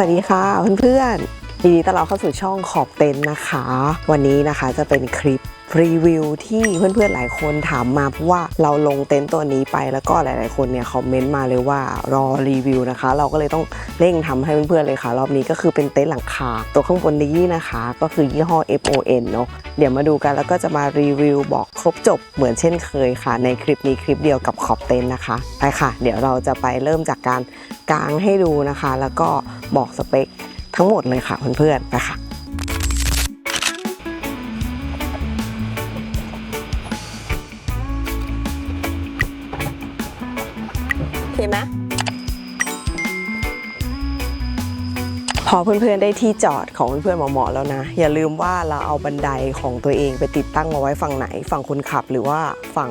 สวัสดีค่ะเพื่อนๆยินดีต้อนรับเข้าสู่ช่องขอบเต็นท์นะคะ วันนี้นะคะจะเป็นคลิป รีวิวที่เพื่อนๆหลายคนถามมาเพราะว่าเราลงเต็นท์ตัวนี้ไปแล้วก็หลายๆคนเนี่ยคอมเมนต์มาเลยว่ารอรีวิวนะคะ เราก็เลยต้องเร่งทำให้เพื่อนๆเลยค่ะ รอบนี้ก็คือเป็นเต็นท์หลังคาตัวข้างบนนี้นะคะ ก็คือยี่ห้อ FON เนาะเดี๋ยวมาดูกันแล้วก็จะมารีวิวบอกครบจบเหมือนเช่นเคยค่ะ ในคลิปนี้คลิปเดียวกับขอบเต็นท์นะคะไปค่ะ เดี๋ยวเราจะไปเริ่มจากการกางให้ดูนะคะ แล้วก็บอกสเปคทั้งหมดเลยค่ะเพื่อนๆนะคะ พอเพื่อนๆได้ที่จอดของเพื่อนๆหมาะๆแล้วนะ อย่าลืมว่าเราเอาบันไดของตัวเองไปติดตั้งเอาไว้ฝั่งไหน ฝั่งคนขับหรือว่าฝั่ง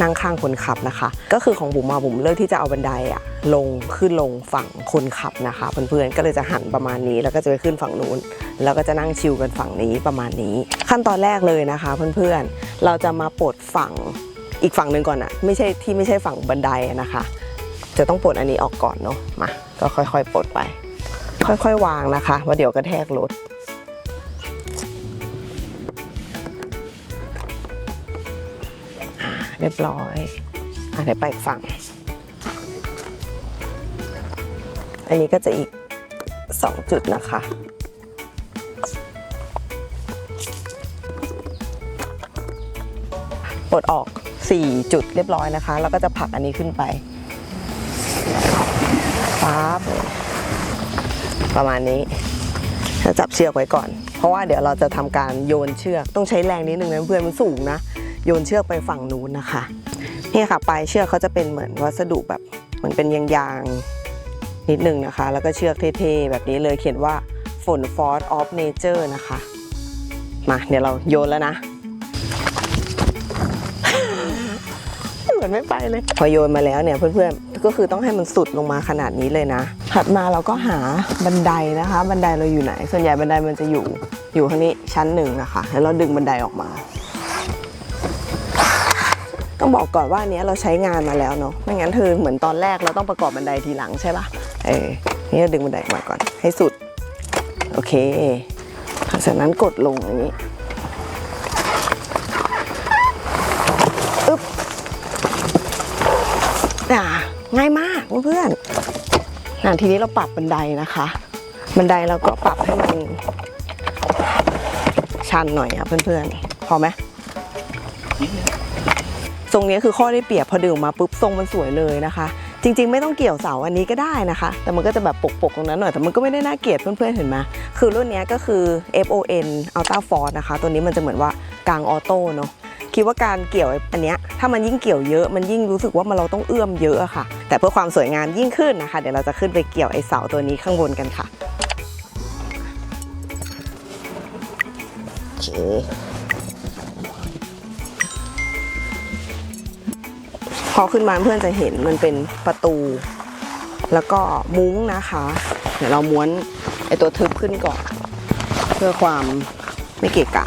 นั่งข้างคนขับนะคะ ก็คือของบุ๋มมาบุ๋มเลือกที่จะเอาบันไดอะลงขึ้นลงฝั่งคนขับนะคะ เพื่อนๆก็เลยจะหันประมาณนี้ แล้วก็จะไปขึ้นฝั่งนู้นแล้วก็จะนั่งชิลกันฝั่งนี้ประมาณนี้ ขั้นตอนแรกเลยนะคะ เพื่อนๆเราจะมาปลดฝั่งอีกฝั่งหนึ่งก่อนอะไม่ใช่ที่ไม่ใช่ฝั่งบันไดนะคะ จะต้องปลดอันนี้ออกก่อนเนาะมาก็ค่อยๆปลดไป ค่อยๆ วางนะคะว่าเดี๋ยวกระแทกรถเรียบร้อยอะเดี๋ยวไปอีกฝั่ง อันนี้ก็จะอีก2จุดนะคะ ปลดออก 4 จุดเรียบร้อยนะคะ แล้วก็จะผลักอันนี้ขึ้นไปปั๊บ ประมาณนี้จะจับเชือกไว้ก่อน เพราะว่าเดี๋ยวเราจะทำการโยนเชือกต้องใช้แรงนิดนึงนะเพื่อนมันสูงนะโยนเชือกไปฝั่งนู้นนะคะนี่ค่ะปลายเชือกเขาจะเป็นเหมือนวัสดุแบบเหมือนเป็นยางๆนิดนึงนะคะ แล้วก็เชือกเท่ๆแบบนี้เลยเขียนว่าฝน Force of Nature นะคะ มาเดี๋ยวเราโยนแล้วนะ มือนไม่ไปเลย พอโยนมาแล้วเนี่ยเพื่อนๆ ก็คือต้องให้มันสุดลงมาขนาดนี้เลยนะ ถัดมาเราก็หาบันไดนะคะ บันไดเราอยู่ไหน ส่วนใหญ่บันไดมันจะอยู่อยู่ข้างนี้ชั้นหนึ่งนะคะ แล้วเราดึงบันไดออกมาต้องบอกก่อนว่าเนี้ยเราใช้งานมาแล้วเนาะ ไม่งั้นเธอเหมือนตอนแรกเราต้องประกอบบันไดทีหลังใช่ปะเออ นี่เราดึงบันไดออกมาก่อนให้สุด โอเค จากนั้นกดลงอย่างนี้ อ่าทีนี้เราปรับบันไดนะคะ บันไดเราก็ปรับให้มันชันหน่อยอะเพื่อนๆ พอไหมทรงนี้คือข้อได้เปรียบพอดึงออกมาปุ๊บทรงมันสวยเลยนะคะ จริง ๆ ไม่ต้องเกี่ยวเสาอันนี้ก็ได้นะคะ แต่มันก็จะแบบปกๆตรงนั้นหน่อยแต่มันก็ไม่ได้น่าเกลียดเพื่อนๆเห็นไหมคือรุ่นนี้ก็คือ FON Ultra Force นะคะ ตัวนี้มันจะเหมือนว่ากลางออโต้เนาะ คิดว่าการเกี่ยวอันเนี้ยถ้ามันยิ่งเกี่ยวเยอะมันยิ่งรู้สึกว่ามันเราต้องเอื้อมเยอะอะค่ะ แต่เพื่อความสวยงามยิ่งขึ้นนะคะ เดี๋ยวเราจะขึ้นไปเกี่ยวไอ้เสาตัวนี้ข้างบนกันค่ะโอเคพอขึ้นมาเพื่อนจะเห็นมันเป็นประตู แล้วก็มุ้งนะคะ เดี๋ยวเราม้วนไอ้ตัวทึบขึ้นก่อน เพื่อความไม่เกะกะ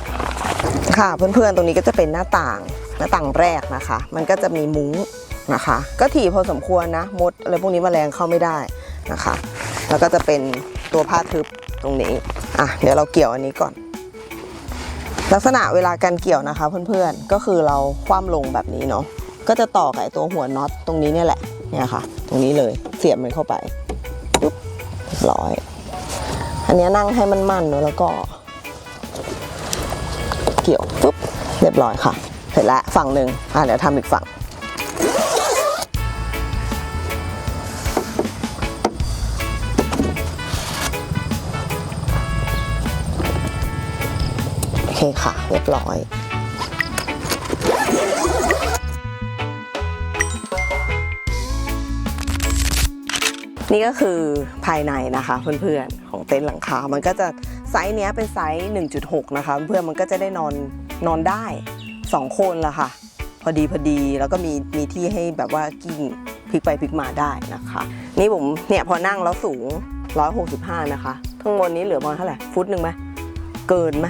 ค่ะเพื่อนๆตรงนี้ก็จะเป็นหน้าต่างหน้าต่างแรกนะคะ มันก็จะมีมุ้งนะคะ ก็ถี่พอสมควรนะมดอะไรพวกนี้มแมลงเข้าไม่ได้นะคะ แล้วก็จะเป็นตัวผ้าทึบตรงนี้อะเดี๋ยวเราเกี่ยวอันนี้ก่อน ลักษณะเวลาการเกี่ยวนะคะเพื่อนๆก็คือเราคว่ำลงแบบนี้เนาะก็จะต่อกับไอ้ตัวหัวน็อตตรงนี้เนี่ยแหละเนี่ยค่ะ ตรงนี้เลยเสียบมันเข้าไปปุ๊บร้อย อันนี้นั่งให้มันมั่นเนอะแล้วก็ เกี่ยวปุ๊บเรียบร้อยค่ะ เสร็จแล้วฝั่งหนึ่งอะเดี๋ยวทำอีกฝั่งโอเคค่ะ เรียบร้อยนี่ก็คือภายในนะคะเพื่อนๆของเต็นท์หลังคา มันก็จะ ไซส์เนี้ยเป็นไซส์ 1.6 นะคะ เพื่อนมันก็จะได้นอนนอนได้ 2 คนละค่ะ พอดีพอดีแล้วก็มีมีที่ให้แบบว่ากิ้งพลิกไปพลิกมาได้นะคะ นี่ผมเนี่ยพอนั่งแล้วสูง 165 นะคะข้งบนนี้เหลือประมาณเท่าไหร่ฟุตหนึ่งไหมเกินไหม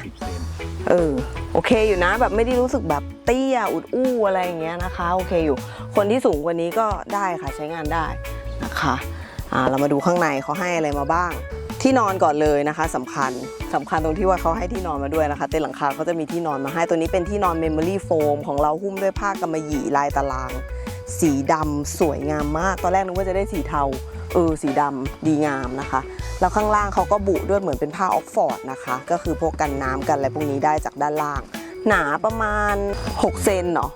เออโอเคอยู่นะแบบไม่ได้รู้สึกแบบเตี้ยอุดอู้อะไรอย่างเงี้ยนะคะโอเคอยู่ คนที่สูงกว่านี้ก็ได้ค่ะใช้งานได้นะคะอ่าเรามาดูข้างในเขาให้อะไรมาบ้าง ที่นอนก่อนเลยนะคะสำคัญสำคัญตรงที่ว่าเขาให้ที่นอนมาด้วยนะคะ เต็นท์หลังคาเขาจะมีที่นอนมาให้ตัวนี้เป็นที่นอนเมมโมรี่โฟมของเราหุ้มด้วยผ้ากำมะหยี่ลายตาราง สีดำสวยงามมากตอนแรกนึกว่าจะได้สีเทาเออสีดำดีงามนะคะ แล้วข้างล่างเขาก็บุด้วยเหมือนเป็นผ้าออกฟอร์ดนะคะ ก็คือพวกกันน้ำกันอะไรพวกนี้ได้จากด้านล่าง หนาประมาณ 6 เซนเนาะ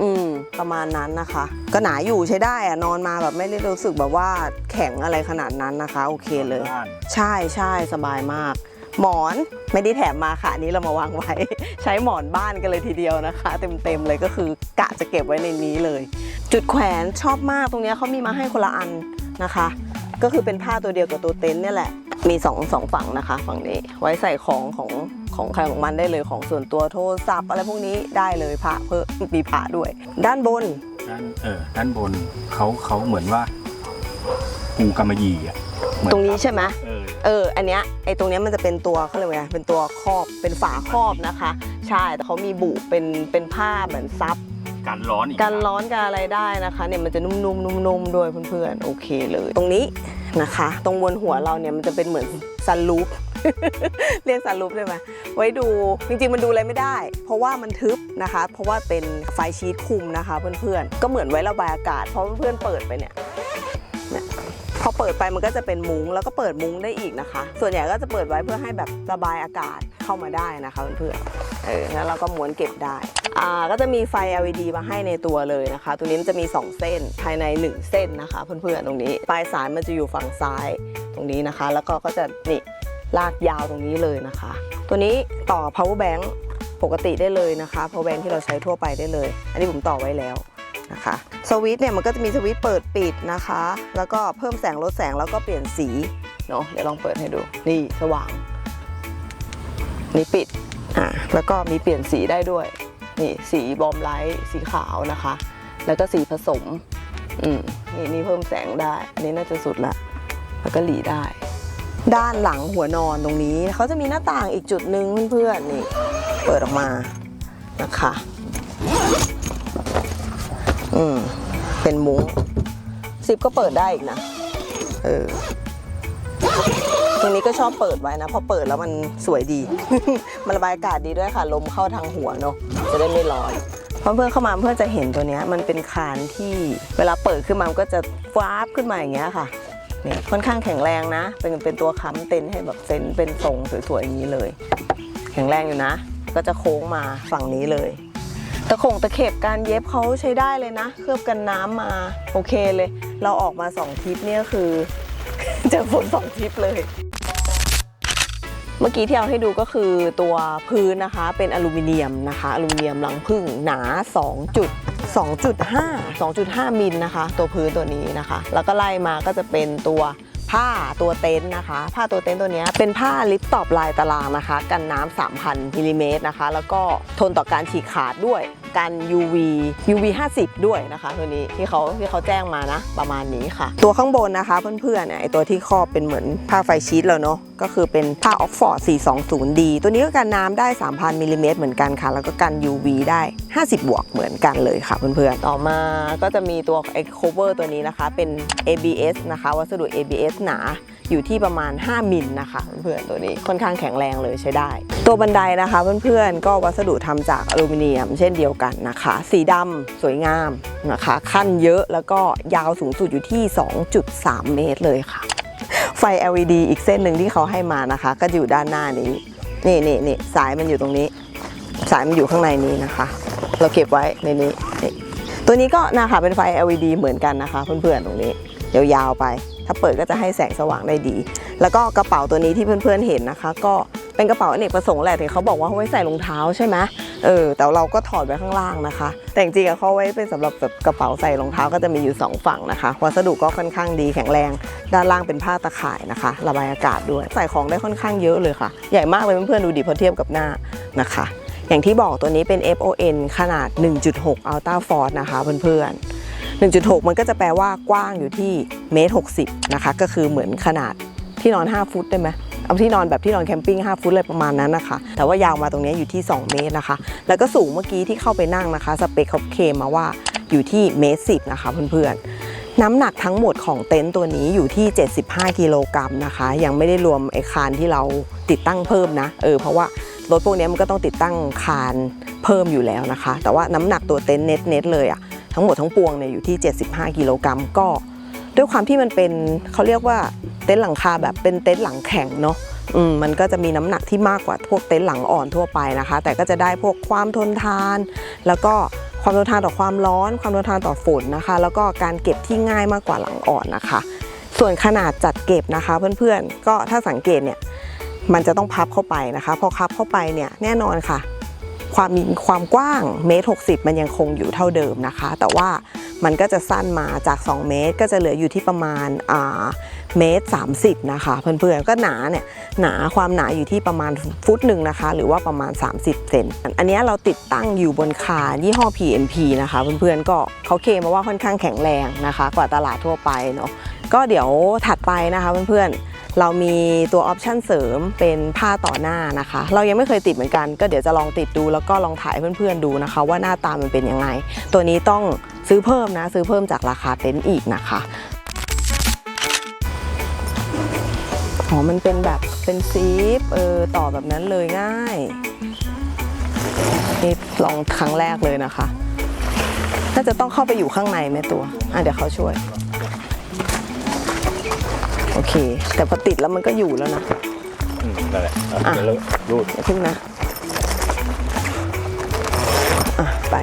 อืมประมาณนั้นนะคะ ก็หนาอยู่ใช้ได้อะนอนมาแบบไม่ได้รู้สึกแบบว่าแข็งอะไรขนาดนั้นนะคะ โอเคเลย บ้านใช่ใช่สบายมาก หมอนไม่ได้แถมมาค่ะอันนี้เรามาวางไว้ ใช้หมอนบ้านกันเลยทีเดียวนะคะ เต็มๆเลยก็คือกะจะเก็บไว้ในนี้เลย จุดแขวนชอบมากตรงเนี้ยเขามีมาให้คนละอันนะคะ ก็คือเป็นผ้าตัวเดียวกับตัวเต็นท์เนี่ยแหละมีสองสองฝั่งนะคะ ฝั่งนี้ไว้ใส่ของของ ของใครของมันได้เลยของส่วนตัวโทรศัพท์อะไรพวกนี้ได้เลยพระเพิ่มมีพระด้วย ด้านบนด้านเออด้านบนเขาเขาเหมือนว่าปูกำมะหยี่อะเหมือตรงนี้ใช่ไหมเออ เออ อันเนี้ยไอตรงเนี้ยมันจะเป็นตัวเขาเรียกว่าไงเป็นตัวครอบเป็นฝาครอบนะคะ ใช่แต่เขามีบุเป็นเป็นผ้าเหมือนซับการร้อนอีกกันร้อนกันอะไรได้นะคะเนี่ยมันจะนุ่มๆนุ่มๆด้วยเพื่อนๆโอเคเลย ตรงนี้นะคะ ตรงบนหัวเราเนี่ยมันจะเป็นเหมือนซันลูป เรียกซันลูปได้ไหมไว้ดูจริงๆมันดูอะไรไม่ได้ เพราะว่ามันทึบนะคะ เพราะว่าเป็นไฟชีตคุมนะคะเพื่อนๆก็เหมือนไว้ระบายอากาศเพราะเพื่อนๆเปิดไปเนี่ยเนี่ยพอเปิดไปมันก็จะเป็นมุ้งแล้วก็เปิดมุ้งได้อีกนะคะ ส่วนใหญ่ก็จะเปิดไว้เพื่อให้แบบระบายอากาศเข้ามาได้นะคะเพื่อนๆเออแล้วเราก็ม้วนเก็บได้อ่าก็จะมีไฟ LED มาให้ในตัวเลยนะคะ ตัวนี้มันจะมี 2 เส้นภายใน 1 เส้นนะคะ เพื่อนๆตรงนี้ ปลายสายมันจะอยู่ฝั่งซ้ายตรงนี้นะคะ แล้วก็ก็จะนี่ ลากยาวตรงนี้เลยนะคะ ตัวนี้ต่อ power bank ปกติได้เลยนะคะ power bank ที่เราใช้ทั่วไปได้เลย อันนี้ผมต่อไว้แล้วนะคะสวิตเนี่ยมันก็จะมีสวิตเปิดปิดนะคะ แล้วก็เพิ่มแสงลดแสงแล้วก็เปลี่ยนสีเนาะเดี๋ยวลองเปิดให้ดูนี่สว่าง นี่ปิดอ่าแล้วก็มีเปลี่ยนสีได้ด้วยนี่สีบอมไลท์สีขาวนะคะ แล้วก็สีผสมอืมนี่นี่เพิ่มแสงได้ อันนี้น่าจะสุดละ แล้วก็หลีได้ ด้านหลังหัวนอนตรงนี้เขาจะมีหน้าต่างอีกจุดหนึ่งเพื่อนๆนี่เปิดออกมานะคะอืมเป็นมุ้งซิปก็เปิดได้อีกนะเออตรงนี้ก็ชอบเปิดไว้นะเพราะเปิดแล้วมันสวยดี มันระบายอากาศดีด้วยค่ะ ลมเข้าทางหัวเนอะจะได้ไม่ร้อนเพื่อนๆเข้ามาเพื่อนจะเห็นตัวนี้มันเป็นคานที่เวลาเปิดขึ้นมามันก็จะฟ้าบขึ้นมาอย่างเงี้ยค่ะ เนี่ยค่อนข้างแข็งแรงนะ เป็นเป็นตัวค้ำเต็นให้แบบเต็นเป็นทรงสวยๆอย่างนี้เลย แข็งแรงอยู่นะ ก็จะโค้งมาฝั่งนี้เลยตะขงตะเข็บการเย็บเขาใช้ได้เลยนะ เคลือบกันน้ำมาโอเคเลย เราออกมาสองทิปเนี่ยคือเจอฝนสองทิปเลย เมื่อกี้ที่เอาให้ดูก็คือตัวพื้นนะคะ เป็นอลูมิเนียมนะคะ อลูมิเนียมรังผึ้งหนา 2 จุด 2.5 2.5 มิลนะคะ ตัวพื้นตัวนี้นะคะ แล้วก็ไล่มาก็จะเป็นตัว ผ้าตัวเต็นท์นะคะ ผ้าตัวเต็นท์ตัวนี้เป็นผ้าลิปตอบลายตารางนะคะ กันน้ำ3,000มิลลิเมตรนะคะ แล้วก็ทนต่อการฉีกขาดด้วยกัน UV UV 50 ด้วยนะคะ ตัวนี้ที่เขาที่เขาแจ้งมานะ ประมาณนี้ค่ะ ตัวข้างบนนะคะเพื่อนๆเนี่ยไอตัวที่ครอบเป็นเหมือนผ้าไฟชีตแล้วเนาะก็คือเป็นผ้าออกฟอร์ด 420D ตัวนี้ก็กันน้ำได้ 3,000มิลลิเมตรเหมือนกันค่ะ แล้วก็กัน UV ได้ 50 บวกเหมือนกันเลยค่ะเพื่อนๆ ต่อมาก็จะมีตัวไอ cover ตัวนี้นะคะ เป็น ABS นะคะ วัสดุ ABS หนาอยู่ที่ประมาณ 5 มิลนะคะเพื่อนๆตัวนี้ค่อนข้างแข็งแรงเลยใช้ได้ ตัวบันไดนะคะเพื่อนๆก็วัสดุทำจากอลูมิเนียม เช่นเดียวกันนะคะ สีดำสวยงามนะคะ ขั้นเยอะแล้วก็ยาวสูงสุดอยู่ที่ 2.3 เมตรเลยค่ะ ไฟ LED อีกเส้นหนึ่งที่เขาให้มานะคะ ก็อยู่ด้านหน้านี้นี่นี่นี่สายมันอยู่ตรงนี้ สายมันอยู่ข้างในนี้นะคะ เราเก็บไว้ในนี้ตัวนี้ก็นะคะเป็นไฟ LED เหมือนกันนะคะ เพื่อนๆตรงนี้ยาวๆไป ถ้าเปิดก็จะให้แสงสว่างได้ดี แล้วก็กระเป๋าตัวนี้ที่เพื่อนๆเห็นนะคะ ก็เป็นกระเป๋าอเนกประสงค์แหละแต่เขาบอกว่าเขาไว้ใส่รองเท้าใช่ไหมเออแต่เราก็ถอดไว้ข้างล่างนะคะ แต่จริงๆอะเขาไว้เป็นสำหรับแบบกระเป๋าใส่รองเท้าก็จะมีอยู่สองฝั่งนะคะ วัสดุก็ค่อนข้างดีแข็งแรง ด้านล่างเป็นผ้าตะข่ายนะคะ ระบายอากาศด้วย ใส่ของได้ค่อนข้างเยอะเลยค่ะ ใหญ่มากเลยเพื่อนๆดูดิพอเทียบกับหน้านะคะ อย่างที่บอกตัวนี้เป็น FON ขนาด 1.6 Ultra Force นะคะเพื่อนๆ1.6 มันก็จะแปลว่ากว้างอยู่ที่ เมตร60นะคะก็คือเหมือนขนาดที่นอน 5 ฟุตได้ไหมเอาที่นอนแบบที่นอนแคมปิ้ง5ฟุตอะไรประมาณนั้นนะคะ แต่ว่ายาวมาตรงนี้อยู่ที่ 2 เมตรนะคะ แล้วก็สูงเมื่อกี้ที่เข้าไปนั่งนะคะ สเปคเขาเคมมาว่าอยู่ที่เมตร10นะคะเพื่อนๆ น้ำหนักทั้งหมดของเต็นท์ตัวนี้อยู่ที่ 75 กิโลกรัมนะคะ ยังไม่ได้รวมไอ้คานที่เราติดตั้งเพิ่มนะ เออ เพราะว่ารถพวกนี้มันก็ต้องติดตั้งคานเพิ่มอยู่แล้วนะคะ แต่ว่าน้ำหนักตัวเต็นท์เน็ตเน็ตเลยอะทั้งหมดทั้งปวงเนี่ยอยู่ที่ 75 กิโลกรัมก็ ด้วยความที่มันเป็นเขาเรียกว่าเต็นท์หลังคาแบบเป็นเต็นท์หลังแข็งเนาะมมันก็จะมีน้ำหนักที่มากกว่าพวกเต็นท์หลังอ่อนทั่วไปนะคะ แต่ก็จะได้พวกความทนทาน แล้วก็ความทนทานต่อความร้อน ความทนทานต่อฝนนะคะ แล้วก็การเก็บที่ง่ายมากกว่าหลังอ่อนนะคะ ส่วนขนาดจัดเก็บนะคะ เพื่อนๆก็ถ้าสังเกตเนี่ยมันจะต้องพับเข้าไปนะคะ พอพับเข้าไปเนี่ยแน่นอนค่ะ ความมีความกว้างเมตรหกมันยังคงอยู่เท่าเดิมนะคะ แต่ว่ามันก็จะสั้นมาจาก 2 เมตร ก็จะเหลืออยู่ที่ประมาณเมตร 30 นะคะ เพื่อนๆก็หนาเนี่ยหนาความหนาอยู่ที่ประมาณฟุตหนึ่งนะคะ หรือว่าประมาณ 30 เซนอันนี้เราติดตั้งอยู่บนคานยี่ห้อ PNP นะคะ เพื่อนๆก็เขาเคมมาว่าค่อนข้างแข็งแรงนะคะ กว่าตลาดทั่วไปเนาะก็เดี๋ยวถัดไปนะคะเพื่อนๆ เรามีตัวออปชันเสริมเป็นผ้าต่อหน้านะคะ เรายังไม่เคยติดเหมือนกัน ก็เดี๋ยวจะลองติดดูแล้วก็ลองถ่ายเพื่อนๆดูนะคะ ว่าหน้าตามันเป็นยังไง ตัวนี้ต้องซื้อเพิ่มนะ ซื้อเพิ่มจากราคาเต็นท์อีกนะคะอ๋อมันเป็นแบบเป็นซีฟเออต่อแบบนั้นเลยง่ายนี่ลองครั้งแรกเลยนะคะ น่าจะต้องเข้าไปอยู่ข้างในไหมตัว อะเดี๋ยวเขาช่วย โอเค แต่พอติดแล้วมันก็อยู่แล้วนะอืมนั่นแหละอะอะแล้วรูดอย่าพึ่งนะ อะ ไป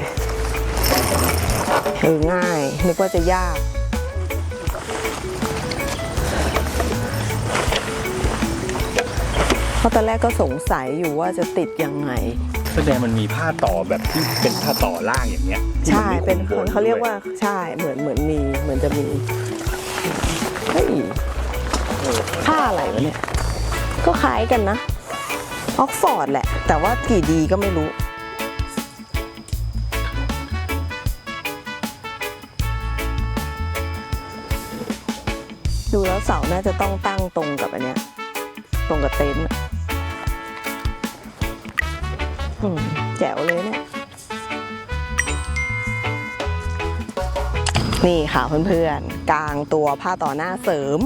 เออง่าย นึกว่าจะยาก เพราะตอนแรกก็สงสัยอยู่ว่าจะติดยังไง แสดงมันมีผ้าต่อแบบที่เป็นผ้าต่อล่างอย่างเงี้ยที่ใช่มัมีเป็นข้งบเขาเรียกด้ว่าใช่เหมือนเหมือนมีเหมือนจะมีเฮ้ยเออ ผ้าอะไรวะเนี่ย ก็คล้ายกันนะออกฟอร์ดแหละ แต่ว่ากี่ดีก็ไม่รู้ ดูแล้วเสาน่าจะต้องตั้งตรงกับอันเนี้ย ตรงกับเต็นท์อืมแจ๋วเลยเนี่ย นี่ค่ะเพื่อนๆ กลางตัวผ้าต่อหน้าเสริม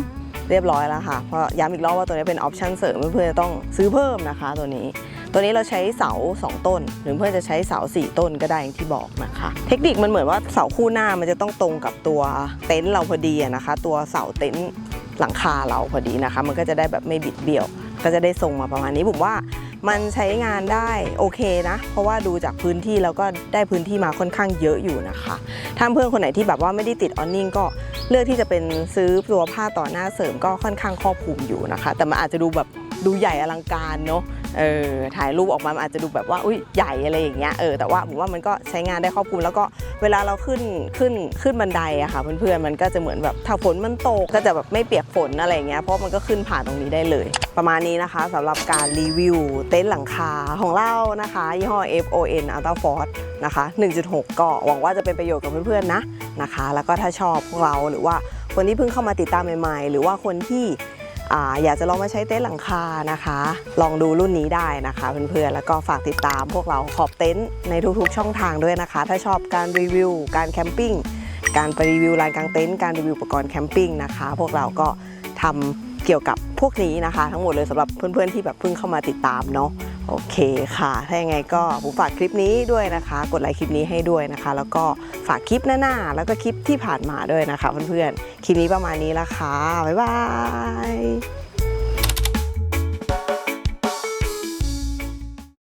เรียบร้อยแล้วค่ะเพราะย้ำอีกรอบว่าตัวนี้เป็นออปชันเสริมเพื่อนๆจะต้องซื้อเพิ่มนะคะตัวนี้ ตัวนี้เราใช้เสา 2 ต้น หรือเพื่อนจะใช้เสา 4 ต้นก็ได้อย่างที่บอกนะคะ เทคนิคมันเหมือนว่าเสาคู่หน้ามันจะต้องตรงกับตัวเต็นท์เราพอดีนะคะ ตัวเสาเต็นท์หลังคาเราพอดีนะคะ มันก็จะได้แบบไม่บิดเบี้ยว ก็จะได้ทรงมาประมาณนี้ผมว่า มันใช้งานได้โอเคนะ เพราะว่าดูจากพื้นที่แล้วก็ได้พื้นที่มาค่อนข้างเยอะอยู่นะคะถ้าเพื่อนคนไหนที่แบบว่าไม่ได้ติดออนนิ่งก็เลือกที่จะเป็นซื้อตัวผ้าต่อหน้าเสริมก็ค่อนข้างครอบคลุมอยู่นะคะ แต่มันอาจจะดูแบบ ดูใหญ่อลังการเนาะเออถ่ายรูปออกมาอาจจะดูแบบว่าอุ้ยใหญ่อะไรอย่างเงี้ยเออแต่ว่าผมว่ามันก็ใช้งานได้ครอบคลุมแล้วก็เวลาเราขึ้นขึ้นขึ้นบันไดอะค่ะเพื่อนๆมันก็จะเหมือนแบบถ้าฝนมันตกก็จะแบบไม่เปียกฝนอะไรอย่างเงี้ยเพราะมันก็ขึ้นผ่านตรงนี้ได้เลย ประมาณนี้นะคะสำหรับการรีวิวเต็นท์หลังคาของเรานะคะยี่ห้อ FON Ultra Force นะคะ 1.6 ก็หวังว่าจะเป็นประโยชน์กับเพื่อนๆนะนะคะ แล้วก็ถ้าชอบพวกเราหรือว่าคนที่เพิ่งเข้ามาติดตามใหม่ๆ หรือว่าคนที่ ออยากจะลองมาใช้เต็นท์หลังคานะคะ ลองดูรุ่นนี้ได้นะคะเพื่อนๆแล้วก็ฝากติดตามพวกเราขอบเต็นท์ในทุกๆช่องทางด้วยนะคะ ถ้าชอบการรีวิว การแคมปิ้งการไปรีวิวลานกางเต็นท์การรีวิวอุปกรณ์แคมปิ้งนะคะ พวกเราก็ทำเกี่ยวกับพวกนี้นะคะ ทั้งหมดเลยสำหรับเพื่อนๆที่แบบเพิ่งเข้ามาติดตามเนาะ โอเคค่ะ ถ้ายังไงก็ผมฝากคลิปนี้ด้วยนะคะ กดไลค์คลิปนี้ให้ด้วยนะคะ แล้วก็ฝากคลิปหน้าๆ แล้วก็คลิปที่ผ่านมาด้วยนะคะเพื่อนๆ คลิปนี้ประมาณนี้ละค่ะ บ๊ายบาย